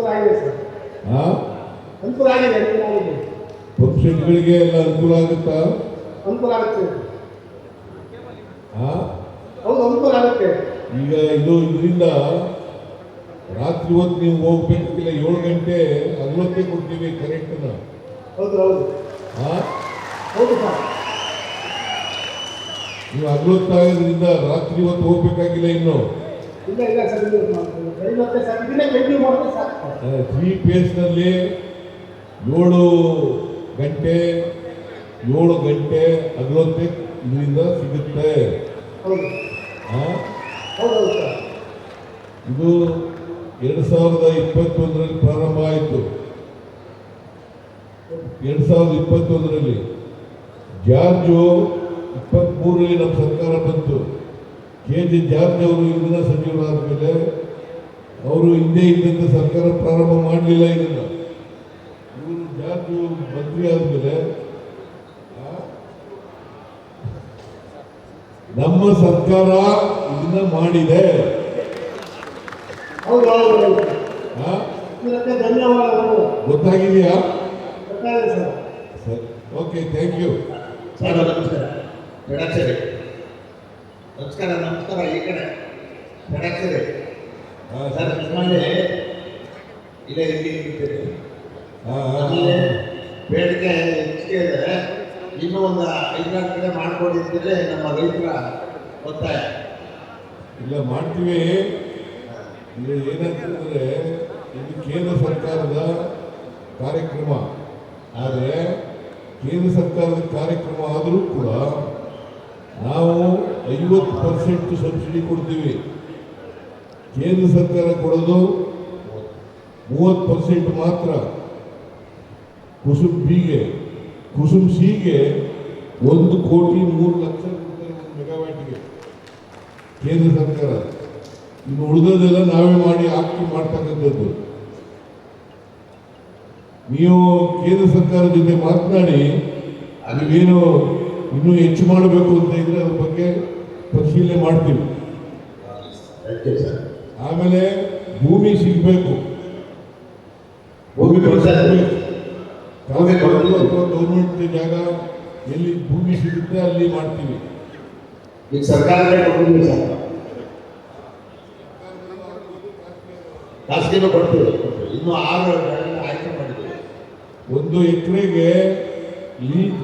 ಅನುಕೂಲ ಆಗಿದೆ ಸರ್. ಅನುಕೂಲ ಆಗಿದೆ ಅನುಕೂಲ ಆಗಿದೆ. ಪಕ್ಷಗಳಿಗೆ ಎಲ್ಲ ಅನುಕೂಲ ಆಗುತ್ತಾ? ಅನುಕೂಲ ಆಗುತ್ತೆ. ಹೌದು ಅನುಕೂಲ ಆಗುತ್ತೆ. ಈಗ ಇದು ಇದರಿಂದ ರಾತ್ರಿ ಹೊತ್ತು ನೀವು ಹೋಗ್ಬೇಕಿಲ್ಲ ಏಳು ಗಂಟೆ ಹಗಲೊತ್ತೇ ಕೊಡ್ತೀವಿ ಕರೆಕ್ಟ್ ಹೌದು ಹೌದು. ಹೌದು ಸರ್. ನೀವು ಹಗಲೊತ್ತಾಗೋದ್ರಿಂದ ರಾತ್ರಿ ಹೊತ್ತು ಹೋಗ್ಬೇಕಾಗಿಲ್ಲ ಇನ್ನು? ಇಲ್ಲ ಇಲ್ಲ ಸರ್ ಇದು ಬೆಳಿಗ್ಗೆ ಸರ್ ಇದನ್ನೇ ಕಂಟಿನ್ಯೂ ಮಾಡಿದ್ರೆ ಸಾಕು. ತ್ರೀ ಪೇಸ್ನಲ್ಲಿ ಏಳು ಗಂಟೆ ಏಳು ಗಂಟೆ ಹಗಲೊತ್ತೆ ಇದರಿಂದ ಸಿಗುತ್ತೆ. ಇದು ಎರಡು ಸಾವಿರದ ಇಪ್ಪತ್ತೊಂದರಲ್ಲಿ ಪ್ರಾರಂಭ ಆಯಿತು. ಎರಡು ಸಾವಿರದ ಇಪ್ಪತ್ತೊಂದರಲ್ಲಿ ಜಾರ್ಜು ಇಪ್ಪತ್ತ್ಮೂರರಲ್ಲಿ ನಮ್ಮ ಸರ್ಕಾರ ಬಂತು. ಕೆ ಜಿ ಜಾರ್ಜ್ ಅವರು ಇಂಧನ ಸಚಿವರಾದ ಮೇಲೆ ಅವರು ಹಿಂದೆ ಇದ್ದಂಥ ಸರ್ಕಾರ ಪ್ರಾರಂಭ ಮಾಡಲಿಲ್ಲ ಇದನ್ನು. ಇವರು ಜಾರ್ಜ್ ಮಂತ್ರಿ ಆದಮೇಲೆ ನಮ್ಮ ಸರ್ಕಾರ ಇದನ್ನ ಮಾಡಿದೆ. ಹೌದು ಹೌದು ಹೌದು. ಧನ್ಯವಾದಗಳು. ಗೊತ್ತಾಗಿದೆಯಾ? ಗೊತ್ತಾಗಿದೆ ಸರ್. ಸರಿ ಓಕೆ ಥ್ಯಾಂಕ್ ಯು. ಸರ್ ನಮಸ್ಕಾರ. ನಮಸ್ಕಾರ ನಮಸ್ಕಾರ ಈ ಕಡೆ. ಬೆಡಾಕ್ಷರಿ ಸರ್ ನಿಮ್ಮಲ್ಲಿ ಇಲ್ಲೇ ಇಲ್ಲಿ ಇರ್ತೀರಿ. ನಮ್ಮಲ್ಲಿ ಬೇಡಿಕೆ ಹೆಚ್ಚಿಗೆ ಇದೆ. ಇನ್ನೂ ಒಂದು ಐದಾರು ಕಡೆ ಮಾಡ್ಕೊಂಡಿದ್ರೆ ನಮ್ಮ ರೈತರ ಒತ್ತಾಯ. ಇಲ್ಲ ಮಾಡ್ತೀವಿ. ಇಲ್ಲಿ ಏನಂತಂದರೆ ಇದು ಕೇಂದ್ರ ಸರ್ಕಾರದ ಕಾರ್ಯಕ್ರಮ. ಆದರೆ ಕೇಂದ್ರ ಸರ್ಕಾರದ ಕಾರ್ಯಕ್ರಮ ಆದರೂ ಕೂಡ ನಾವು ಐವತ್ತು ಪರ್ಸೆಂಟ್ ಸಬ್ಸಿಡಿ ಕೊಡ್ತೀವಿ. ಕೇಂದ್ರ ಸರ್ಕಾರ ಕೊಡೋದು ಮೂವತ್ತು ಪರ್ಸೆಂಟ್ ಮಾತ್ರ. ಕುಸುಮ್ ಬಿಗೆ, ಕುಸುಮ್ ಸಿಗೆ ಒಂದು ಕೋಟಿ ಮೂರು ಲಕ್ಷ ಕೊಡ್ತಾರೆ ಮೆಗಾವ್ಯಾಟ್ಗೆ ಕೇಂದ್ರ ಸರ್ಕಾರ. ಇನ್ನು ಉಳಿದದೆಲ್ಲ ನಾವೇ ಮಾಡಿ ಹಾಕಿ ಮಾಡ್ತಕ್ಕಂಥದ್ದು. ನೀವು ಕೇಂದ್ರ ಸರ್ಕಾರದ ಜೊತೆ ಮಾತನಾಡಿ ನೀವೇನು ಇನ್ನೂ ಹೆಚ್ಚು ಮಾಡಬೇಕು ಅಂತ ಇದ್ರೆ ಅದ್ರ ಬಗ್ಗೆ ಪರಿಶೀಲನೆ ಮಾಡ್ತೀವಿ. ಸರ್ ಆಮೇಲೆ ಭೂಮಿ ಸಿಗಬೇಕು. ಭೂಮಿ. ಗೌರ್ಮೆಂಟ್ ಜಾಗ ಎಲ್ಲಿ ಭೂಮಿ ಸಿಗುತ್ತೆ ಅಲ್ಲಿ ಮಾಡ್ತೀವಿ. ಈಗ ಸರ್ಕಾರಕ್ಕೆ ಕೊಟ್ಟಿದ್ದೀವಿ ಸರ್ ಖಾಸಗಿನೂ ಕೊಡ್ತೀವಿ. ಇನ್ನು ಆರು ಆಯ್ಕೆ ಮಾಡಿದ್ದೀವಿ. ಒಂದು ಎಕರೆಗೆ ಲೀಡ್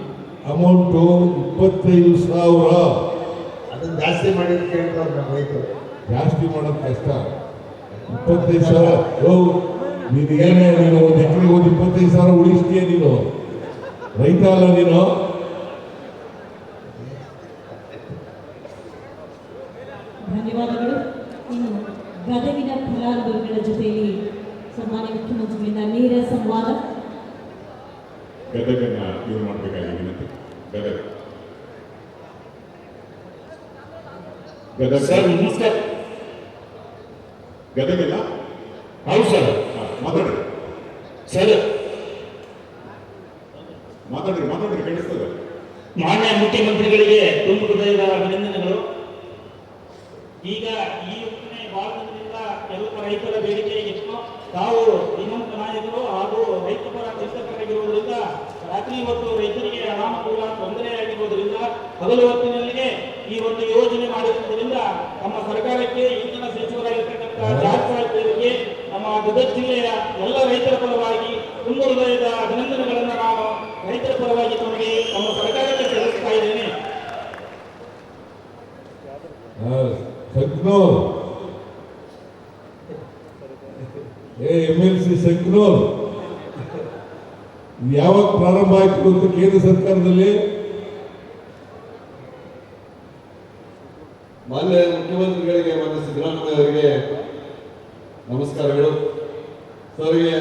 ಅಮೌಂಟು ಇಪ್ಪತ್ತೈದು ಸಾವಿರ. ಅದನ್ನು ಜಾಸ್ತಿ ಮಾಡಿ ಕೇಳ್ತಾರೆ ನಮ್ಮ ರೈತರು. ಜಾಸ್ತಿ ಮಾಡೋದು ಕಷ್ಟ. ಇಪ್ಪತ್ತೈದು ಸಾವಿರ. ಓ ನೀನು ಏನೇ ನೀನು ಒಂದು ಎಕರೆಗೆ ಒಂದು ಇಪ್ಪತ್ತೈದು ಸಾವಿರ ಉಳಿಸ್ತೀಯ ನೀನು? ರೈತ ಅಲ್ಲ ನೀನು? ಧನ್ಯವಾದಗಳು. ಇನ್ನು ಗದಗಿನ ಫಲಾನುಭವಿಗಳ ಜೊತೆಯಲ್ಲಿ ಸನ್ಮಾನ್ಯ ಮುಖ್ಯಮಂತ್ರಿಗಳಿಂದ ನೇರ ಸಂವಾದ. ಗದಗನ್ನ ಇದು ಮಾಡಬೇಕಾಗಿ ವಿನಂತಿ. ಗದಗ ಗದಗ ಸರ್ ನಮಸ್ಕಾರ ಗದಗಿಲ್ಲ ಹೌದು ಸರ್ ಮಾತಾಡ್ರಿ ಸರ್ ಮಾತಾಡ್ರಿ ಮಾತಾಡ್ರಿ ಕೇಳಿಸ್ತದೆ. ಮಾನ್ಯ ಮುಖ್ಯಮಂತ್ರಿಗಳಿಗೆ ತುಂಬ ಹೃದಯದ ಅಭಿನಂದನೆಗಳು. ಈಗ ಈ ಯೋಜನೆ ಭಾರತದಿಂದ ಕೆಲವು ರೈತರ ಬೇಡಿಕೆ ಇತ್ತು ತಾವು ಶ್ರೀಮಂತ ನಾಯಕರು ಹಾಗೂ ರೈತ ಪರ ಚಿಂತಕರಾಗಿರುವುದರಿಂದ ರಾತ್ರಿ ಮತ್ತು ರೈತರಿಗೆ ಅನಾನುಕೂಲ ತೊಂದರೆ ಆಗಿರುವುದರಿಂದ ಹಗಲು ಹೊತ್ತಿನಲ್ಲಿಯೇ ಈ ಒಂದು ಯೋಜನೆ ಮಾಡಿರುವುದರಿಂದ ನಮ್ಮ ಸರ್ಕಾರಕ್ಕೆ ಇಂಧನ ಸಚಿವರಾಗಿರ್ತಕ್ಕಂಥ ಜಾರ್ಜ್ ನಮ್ಮ ಗದಗ ಜಿಲ್ಲೆಯ ಎಲ್ಲ ರೈತರ ಪರವಾಗಿ ತುಂಬ ಹೃದಯದ ಅಭಿನಂದನೆಗಳನ್ನು ನಾನು ರೈತರ ಪರವಾಗಿ ತಮಗೆ ನಮ್ಮ ಸರ್ಕಾರಕ್ಕೆ ಸಲ್ಲಿಸ್ತಾ ಇದ್ದೇನೆ ಸಂಕ್ನೂರ್ ಏ ಎಂ ಎಲ್ ಸಿ ಸಂಕ್ನೂರ್ ಇದು ಯಾವಾಗ ಅಂತ ಕೇಂದ್ರ ಸರ್ಕಾರದಲ್ಲಿ ಮಾನ್ಯ ಮುಖ್ಯಮಂತ್ರಿಗಳಿಗೆ, ಮಾನ್ಯ ಸಿದ್ದರಾಮಯ್ಯ ಅವರಿಗೆ ನಮಸ್ಕಾರಗಳು ಸರ್ಗೆ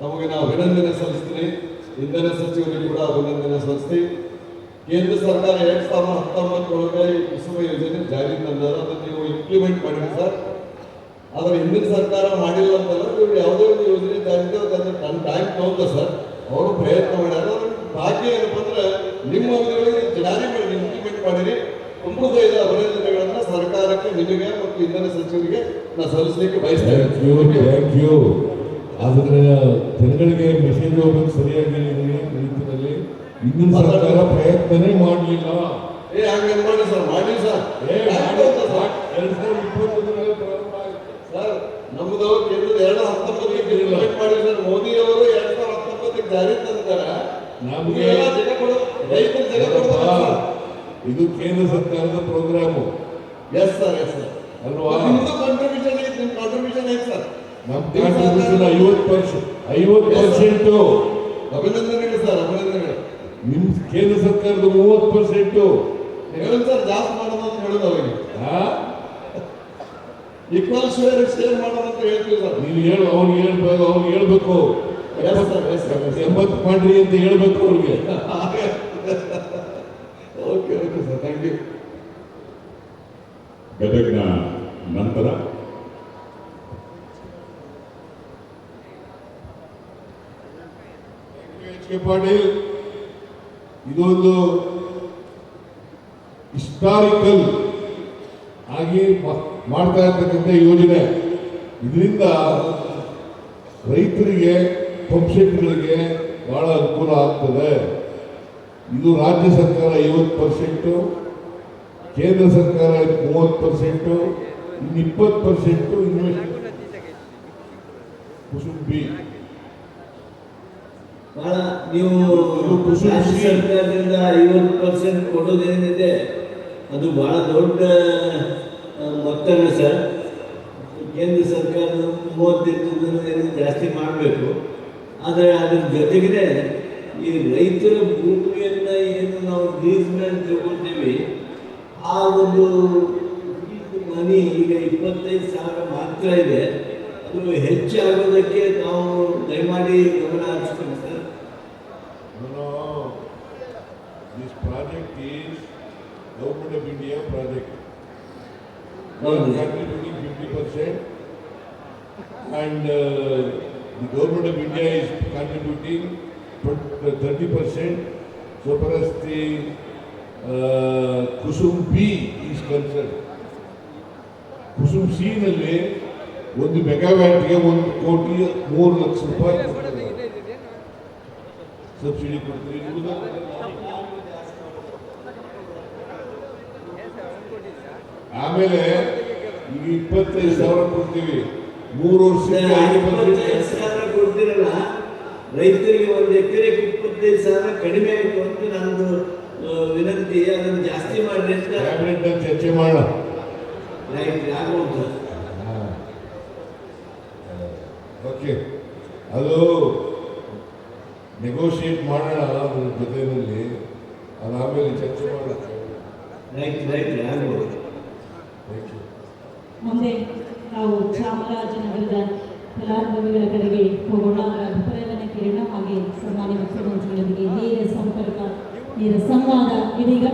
ತಮಗೆ ನಾವು ಅಭಿನಂದನೆ ಸಲ್ಲಿಸ್ತೀನಿ. ಇಂಧನ ಸಚಿವರಿಗೆ ಕೂಡ ಅಭಿನಂದನೆ ಸಲ್ಲಿಸ್ತೀನಿ. ಕೇಂದ್ರ ಸರ್ಕಾರ ಎರಡ್ ಸಾವಿರದ ಹತ್ತೊಂಬತ್ತರೊಳಗೆ ಕುಸುಮ ಯೋಜನೆ ಜಾರಿ ತಂದಾರ ಅದನ್ನು ನೀವು ಇಂಪ್ಲಿಮೆಂಟ್ ಮಾಡಿರಿ ಸರ್. ಆದರೆ ಹಿಂದಿನ ಸರ್ಕಾರ ಮಾಡಿಲ್ಲ ಅಂತಲ್ಲ ಇವ್ರು ಯಾವುದೇ ಒಂದು ಯೋಜನೆ ಜಾರಿ ಅದನ್ನು ತನ್ನ ಟೈಮ್ ತಗೊಂಡ ಸರ್. ಅವರು ಪ್ರಯತ್ನ ಮಾಡ್ಯಾರ ಉಳಿದ ಇದರ ಅಭಿನಂದನೆಗಳನ್ನ ಸರ್ಕಾರಕ್ಕೆ ನಿಮಗೆ ಮತ್ತು ಇಂಧನ ಸಚಿವರಿಗೆ ನಾನು ಸಲ್ಲಿಸಲಿಕ್ಕೆ ಬಯಸ್ತೇನೆ. ಥ್ಯಾಂಕ್ ಯು ಆದರೆ ಜನಗಳಿಗೆ ಮೆಸೇಜ್ ಹೋಗೋದು ಸರಿಯಾಗಿ ನಿಂತಿನಲ್ಲಿ ಇಂದಿನ ಸರ್ಕಾರ ಪ್ರಯತ್ನನೇ ಮಾಡಲಿಲ್ಲ. ಏ ಹಂಗೆ ಮಾಡಿ ಸರ್? ಮಾಡಿ. ಸರ್? ಎರಡ್ ಸಾವಿರದ ಇಪ್ಪತ್ತೊಂದರಲ್ಲಿ ಪ್ರಾರಂಭ ಆಯಿತು. ಸರ್ ನಮ್ಮದು ಕೇಂದ್ರದ ಎರಡು ಹತ್ತೊಂಬತ್ತಕ್ಕೆ ಮಾಡಿ ಸರ್. ಮೋದಿ ಅವರು ಎರಡ್ ಸಾವಿರದ ಹತ್ತೊಂಬತ್ತಕ್ಕೆ ಜಾರಿ ತಂದಿದ್ದಾರೆ. ನಮಗೆ ರೈತರು ಜಗ ಕೊಡ್ತಾರೆ ಇದು ಕೇಂದ್ರ ಸರ್ಕಾರದ programme. Yes sir yes sir contribution ನಿಮ್ಮ ಕಾಂಟ್ರಿಬ್ಯೂಷನ್ ಸರ್ ನಮ್ಮ ಕಾಂಟ್ರಿಬ್ಯೂಷನ್ ಐವತ್ತು ಪರ್ಸೆಂಟ್ ಐವತ್ತು ಪರ್ಸೆಂಟು. ಸರ್ ನಿಮ್ಮ ಕೇಂದ್ರ ಸರ್ಕಾರದ ಮೂವತ್ತು ಪರ್ಸೆಂಟು. ಸರ್ ಜಾಸ್ತಿ ಮಾಡೋದು ಹೇಳೋದು ಅವರಿಗೆ ಈಕ್ವಲ್ ಶೇರ್ ಹೇಳ್ತೀವಿ ಸರ್ ಹೇಳು ಅವ್ನಿಗೆ ಹೇಳ್ಬೇಕು ಅವ್ನಿಗೆ ಹೇಳ್ಬೇಕು. ಎಂಬತ್ತು ಮಾಡ್ರಿ ಅಂತ ಹೇಳ್ಬೇಕು ಅವ್ರಿಗೆ ಕೇಳಿದ್ರೆ ಗದಗಿನ ನಂತರ ಪಾಟೀಲ್ ಇದೊಂದು ಹಿಸ್ಟಾರಿಕಲ್ ಆಗಿ ಮಾಡ್ತಾ ಇರ್ತಕ್ಕಂಥ ಯೋಜನೆ. ಇದರಿಂದ ರೈತರಿಗೆ ಪಂಪ್ ಬಹಳ ಅನುಕೂಲ ಆಗ್ತದೆ. ಇದು ರಾಜ್ಯ ಸರ್ಕಾರ ಐವತ್ತು ಪರ್ಸೆಂಟು ಕೇಂದ್ರ ಸರ್ಕಾರ ಮೂವತ್ತು ಪರ್ಸೆಂಟು ಇನ್ನು ಇಪ್ಪತ್ತು ಪರ್ಸೆಂಟು ಇನ್ವೆಸ್ಟ್ ಕುಸುಂಬಿ ನೀವು ಕುಸುಂಬಿ ಸರ್ಕಾರದಿಂದ ಐವತ್ತು ಪರ್ಸೆಂಟ್ ಕೊಡೋದೇನಿದೆ ಅದು ಬಹಳ ದೊಡ್ಡ ಮೊತ್ತ ಸರ್. ಕೇಂದ್ರ ಸರ್ಕಾರ ಮೂವತ್ತೆಂಟು ಜಾಸ್ತಿ ಮಾಡಬೇಕು. ಆದರೆ ಅದ್ರ ಜೊತೆಗಿದೆ ಈ ರೈತರ ಭೂಮಿಯನ್ನು ಏನು ನಾವು ಲೀಸ್ ಮೇಲೆ ತಗೊಳ್ತೀವಿ ಆ ಒಂದು ಮನಿ ಈಗ ಇಪ್ಪತ್ತೈದು ಸಾವಿರ ಮಾತ್ರ ಇದೆ. ಅದು ಹೆಚ್ಚಾಗೋದಕ್ಕೆ ನಾವು ದಯಮಾಡಿ ಗಮನ ಹರಿಸ್ತೀವಿ sir. This project is government of India project fifty percent and the government of India is contributing 30 percent so far as the uh, Kusum B is ನಲ್ಲಿ ಒಂದು ಮೆಗಾವ್ಯಾಟ್ಗೆ ಒಂದು ಕೋಟಿ ಮೂರು ಲಕ್ಷ ರೂಪಾಯಿ ಸಬ್ಸಿಡಿ ಕೊಡ್ತೀವಿ ಆಮೇಲೆ ಈಗ ಇಪ್ಪತ್ತೈದು ಸಾವಿರ ಕೊಡ್ತೀವಿ. ಮೂರು ವರ್ಷ ಐದು ರೈತರಿಗೆ ಒಂದು ಎಕರೆ ಇಪ್ಪತ್ತೈದು ಸಾವಿರ ಕಡಿಮೆ ಆಯಿತು ಅಂತ ನಂದು ವಿನಂತಿ ಅದನ್ನು ಜಾಸ್ತಿ ಮಾಡಿ ಅಂತ. ಚರ್ಚೆ ಮಾಡೋಣ ರೈತರಿಗೆ ಆಗುವಂಥ ಓಕೆ. ಅದು ನೆಗೋಷಿಯೇಟ್ ಮಾಡೋಣ ಅದ್ರ ಜೊತೆಯಲ್ಲಿ. ಅದು ಆಮೇಲೆ ಚರ್ಚೆ ಮಾಡೋಣ. ರೈತ ರೈತರು ಆಗ್ಬೋದು. ಮುಂದೆ ನಾವು ಚಾಮರಾಜನಗರದ ಫಲಾನುಭವಿಗಳ ಕಡೆಗೆ ಹೋಗೋಣ. ನಾಳೆ ಮುಖ್ಯಮಂತ್ರಿಗಳೊಂದಿಗೆ ನೇರ ಸಂಪರ್ಕ ನೇರ ಸಂವಾದ ಇದೀಗ.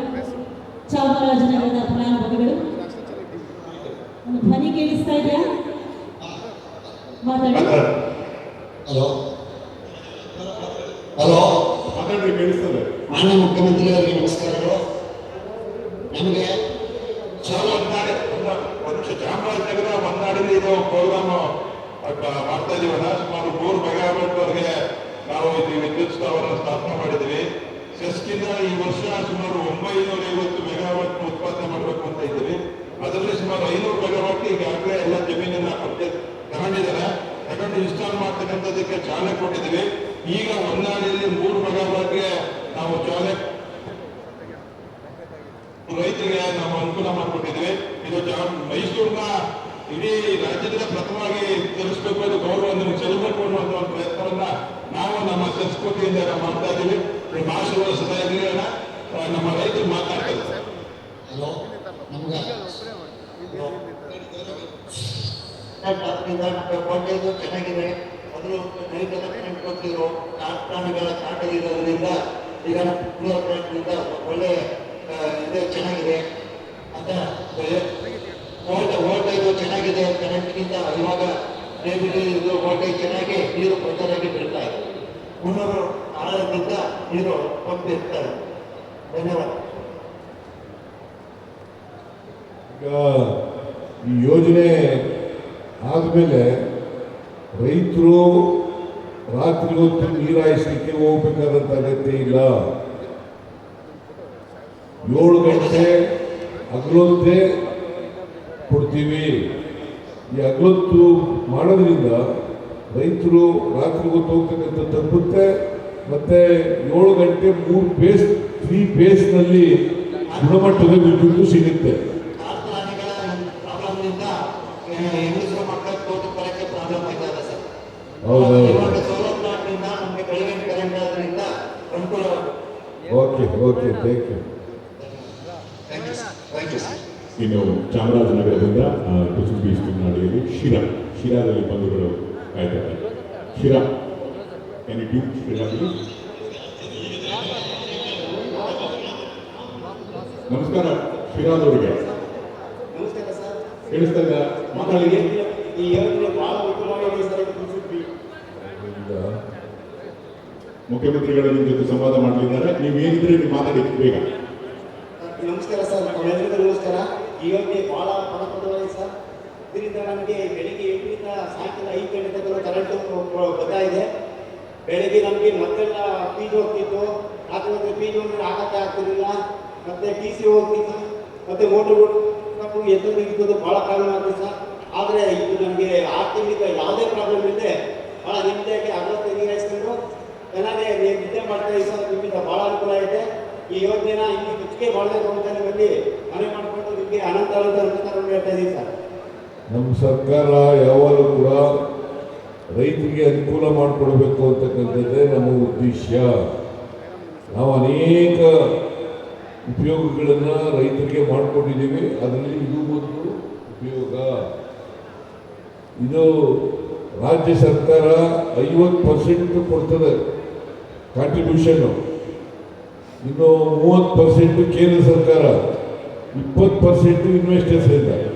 ಚಾಮರಾಜನಗರದ ಫಲಾನುಭವಿಗಳು ಧ್ವನಿ ಕೇಳಿಸ್ತಾ ಇದೆಯಾ? ಮಾತಾಡಿ. ಹಲೋ. ಮಾನ್ಯ ಮುಖ್ಯಮಂತ್ರಿಯವರಿಗೆ ನಮಸ್ಕಾರಗಳು ನಮಗೆ ಚಾಮರಾಜನಗರ ಒಂದು ಚಾಮರಾಜನಗರ ಇದು ಪ್ರೋಗ್ರಾಮ್ ಮಾಡ್ತಾ ಇದೀವಲ್ಲ. ಸುಮಾರು ಮೂರು ಮೆಗಾವ್ಯಾಟ್ವರೆಗೆ ನಾವು ವಿದ್ಯುತ್ಸ್ಥಾವನ ಸ್ಥಾಪನೆ ಮಾಡಿದ್ವಿ. ಸೆಸ್ಕಿಂದ ಈ ವರ್ಷ ಸುಮಾರು ಒಂಬೈನೂರ ಐವತ್ತು ಮೆಗಾವಾಟ್ ಉತ್ಪಾದನೆ ಮಾಡಬೇಕು ಅಂತ ಇದ್ದೀವಿ. ಅದರಲ್ಲಿ ಸುಮಾರು ಐನೂರು ಮೆಗಾವಾಟ್ ಈಗಾಗಲೇ ಎಲ್ಲ ಜಮೀನನ್ನ ತಗೊಂಡಿದ್ದಾರೆ. ತಗೊಂಡು ಇನ್ಸ್ಟಾಲ್ ಮಾಡ್ತಕ್ಕಂಥದಕ್ಕೆ ಚಾಲನೆ ಕೊಟ್ಟಿದ್ದೀವಿ. ಈಗ ಹೊನ್ನಾಳಿಯಲ್ಲಿ ಮೂರು ಮೆಗಾವಾಟ್ಗೆ ನಾವು ಚಾಲನೆ ರೈತರಿಗೆ ನಾವು ಅನುಕೂಲ ಮಾಡಿಕೊಟ್ಟಿದ್ವಿ ಇದು ಮೈಸೂರಿನ ಇಡೀ ರಾಜ್ಯದಿಂದ ಪ್ರಥಮವಾಗಿ ತರಿಸಬೇಕು ನಾವು ಮಾಡ್ತಾ ಇದ್ದೀವಿ ಭಾಷೆಗಳ ಸುಧಾರಣೆಗಳನ್ನ ನಮ್ಮ ರೈತರು ಮಾತಾಡ್ತಾರೆ ಹಲೋ? ನಮ್ಗೆ? ನಮ್ಮ ಕೊಂಡೆದು ಚೆನ್ನಾಗಿದೆ. ಮೊದಲು ನೈಟ್ ಡೆವಲಪ್ಮೆಂಟ್ ಕೊಟ್ಟಿರೋ ಕಾರ್ಖಾನೆಗಳ ಕಾಟ ಇರೋದ್ರಿಂದ ಈಗ ನಮ್ಮ ಒಳ್ಳೆ ಇದು ಚೆನ್ನಾಗಿದೆ. ಅಂತ ಓಟ ಇದು ಚೆನ್ನಾಗಿದೆ ಕರೆಂಟ್ಗಿಂತ ಇವಾಗ ರೇಬಿಲಿ ಇದು ಓಟೇಜ್ ಚೆನ್ನಾಗಿ ನೀರು ಪ್ರಚಾರಾಗಿ ಬೀಳ್ತಾ ಇದೆ. ಮುನ್ನೂರು ಆಳದಿಂದ ಇವರು ಹೊಂದಿರ್ತಾರೆ ಧನ್ಯವಾದ. ಈಗ ಈ ಯೋಜನೆ ಆದಮೇಲೆ ರೈತರು ರಾತ್ರಿ ಹೊತ್ತು ನೀರಾಯಿಸಲಿಕ್ಕೆ ಹೋಗ್ಬೇಕಾದಂತ ಅಗತ್ಯ ಇಲ್ಲ. ಏಳು ಗಂಟೆ ಅಗಲೊತ್ತೆ ಕೊಡ್ತೀವಿ. ಈ ಅಗಲೊತ್ತು ಮಾಡೋದ್ರಿಂದ ರೈತರು ರಾತ್ರಿ ಹೊತ್ತು ಹೋಗ್ತಕ್ಕಂಥ ತಪ್ಪುತ್ತೆ. ಮತ್ತೆ ಏಳು ಗಂಟೆ ಮೂರು ಬೇಸ್ ತ್ರೀ ಬೇಸ್ನಲ್ಲಿ ಗುಣಮಟ್ಟದ ವಿದ್ಯುತ್ ಸಿಗುತ್ತೆ. ಓಕೆ ಓಕೆ ಥ್ಯಾಂಕ್ ಯು ಇನ್ನು ಚಾಮರಾಜನಗರದಿಂದ ಕುಸುಮ್ ಬೀಚ್ ನಾಡಿಯಲ್ಲಿ ಶಿರಾ. ಶಿರಾದಲ್ಲಿ ಬಂಧುಗಳು ಕಾಯ್ತಾರೆ Sira. Can you do Sira please? ನಮಸ್ಕಾರ ನಮಸ್ಕಾರ ಸರ್ ಕೇಳಿಸ್ತಾ ಇದ್ದ ಮಾತಾಡಿ ಈ ಯೋಜನೆ ಬಹಳ ಉತ್ತಮವಾಗಿದೆ ಸರ್. ಮುಖ್ಯಮಂತ್ರಿಗಳ ನಿಮ್ಮ ಜೊತೆ ಸಂವಾದ ಮಾಡಲಿದ್ದಾರೆ ನೀವು ಏನಿದ್ರೆ ನೀವು ಮಾತಾಡಿ ಬೇಗ. ನಮಸ್ಕಾರ ಸರ್ ತಮ್ಮೆಲ್ಲರಿಗೂ ನಮಸ್ಕಾರ. ಈ ಯೋಜನೆ ಬಹಳ ಫಲಪ್ರದವಾಗಿದೆ ಸರ್ ಇದರಿಂದ ನಮಗೆ ಬೆಳಿಗ್ಗೆ ಎಂಟರಿಂದ ಸಾಯಂಕಾಲ ಐದು ಗಂಟೆ ತನಕ ಕರೆಂಟು ಬರ್ತಾ ಇದೆ. ಬೆಳಿಗ್ಗೆ ನಮಗೆ ಮತ್ತೆಲ್ಲ ಫೀಸ್ ಹೋಗ್ತಿತ್ತು. ರಾತ್ರಿ ಹೊತ್ತು ಜಿ ಹೋಗಿ ಆಗತ್ತೆ ಆಗ್ತಿರಲಿಲ್ಲ ಮತ್ತೆ ಟಿ ಸಿ ಹೋಗ್ತಿತ್ತು. ಮತ್ತೆ ಮೋಟ್ರುಗಳು ಎದ್ದು ನಿಂತಿದ್ದು ಭಾಳ ಪ್ರಾಬ್ಲಮ್ ಆಗ್ತದೆ ಸರ್. ಆದರೆ ಇದು ನಮಗೆ ಆರ್ಥಿಕ ಯಾವುದೇ ಪ್ರಾಬ್ಲಮ್ ಇಲ್ಲದೆ ಭಾಳ ನೆಮ್ಮದಿಯಾಗಿ ಅರವತ್ತು ನಿಗಾಯಿಸ್ಕೊಂಡು ಚೆನ್ನಾಗಿ ನಿದ್ದೆ ಮಾಡ್ತಾ ಇದ್ದೀವಿ ಸರ್. ನಿಮ್ಮಿಂದ ಭಾಳ ಅನುಕೂಲ ಇದೆ ಈ ಯೋಜನೆನ ಇಲ್ಲಿ ಹೆಚ್ಚಿಗೆ ಮಾಡಬೇಕು ಅಂತ ನಿಮ್ಮಲ್ಲಿ ಮನೆ ಮಾಡಿಕೊಂಡು ನಿಮಗೆ ಅನಂತ ಅನಂತ ನಮಸ್ಕಾರವನ್ನು ಹೇಳ್ತಾ ಇದ್ದೀವಿ ಸರ್. ನಮ್ಮ ಸರ್ಕಾರ ಯಾವಾಗಲೂ ಕೂಡ ರೈತರಿಗೆ ಅನುಕೂಲ ಮಾಡಿಕೊಡ್ಬೇಕು ಅಂತಕ್ಕಂಥದ್ದೇ ನಮ್ಮ ಉದ್ದೇಶ. ನಾವು ಅನೇಕ ಉಪಯೋಗಗಳನ್ನು ರೈತರಿಗೆ ಮಾಡಿಕೊಂಡಿದ್ದೀವಿ. ಅದರಲ್ಲಿ ಇದು ಒಂದು ಉಪಯೋಗ. ಇದು ರಾಜ್ಯ ಸರ್ಕಾರ ಐವತ್ತು ಪರ್ಸೆಂಟ್ ಕೊಡ್ತದೆ ಕಾಂಟ್ರಿಬ್ಯೂಷನ್ನು ಇನ್ನು ಮೂವತ್ತು ಪರ್ಸೆಂಟ್ ಕೇಂದ್ರ ಸರ್ಕಾರ, ಇಪ್ಪತ್ತು ಪರ್ಸೆಂಟ್ ಇನ್ವೆಸ್ಟರ್ಸ್ ಇದ್ದಾರೆ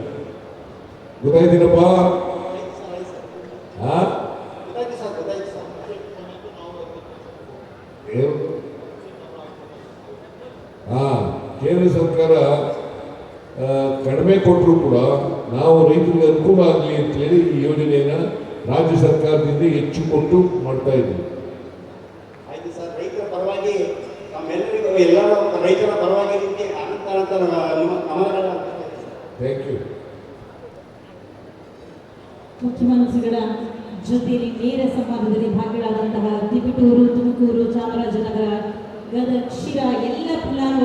ಗೊತ್ತಾಯ್ತೀನಪ್ಪ? ಆ ಗೊತ್ತಾಯ್ತು ಸರ್ ಗೊತ್ತಾಯ್ತು ಸರ್ ಏನು? ಆ ಕೇಂದ್ರ ಸರ್ಕಾರ ಕಡಿಮೆ ಕೊಟ್ಟರು ಕೂಡ ನಾವು ರೈತರಿಗೆ ಅನುಕೂಲ ಆಗಲಿ ಅಂತೇಳಿ ಈ ಯೋಜನೆಯನ್ನು ರಾಜ್ಯ ಸರ್ಕಾರದಿಂದ ಹೆಚ್ಚು ಕೊಟ್ಟು ಮಾಡ್ತಾ ಇದ್ದೀವಿ ಆಯ್ತು ಸರ್ ರೈತರ ಪರವಾಗಿ ನಮ್ಮೆಲ್ಲರಿಗೂ ರೈತರ ಪರವಾಗಿ. ಥ್ಯಾಂಕ್ ಯು ಮುಖ್ಯಮಂತ್ರಿಗಳ ಜೊತೆಯಲ್ಲಿ ನೇರ ಸಂವಾದದಲ್ಲಿ ಭಾಗಿಗಳಾದಂತಹ ತಿಪಟೂರು ತುಮಕೂರು ಚಾಮರಾಜನಗರ ಗದಗ ಶಿರಾ ಎಲ್ಲ ಫಲಾನು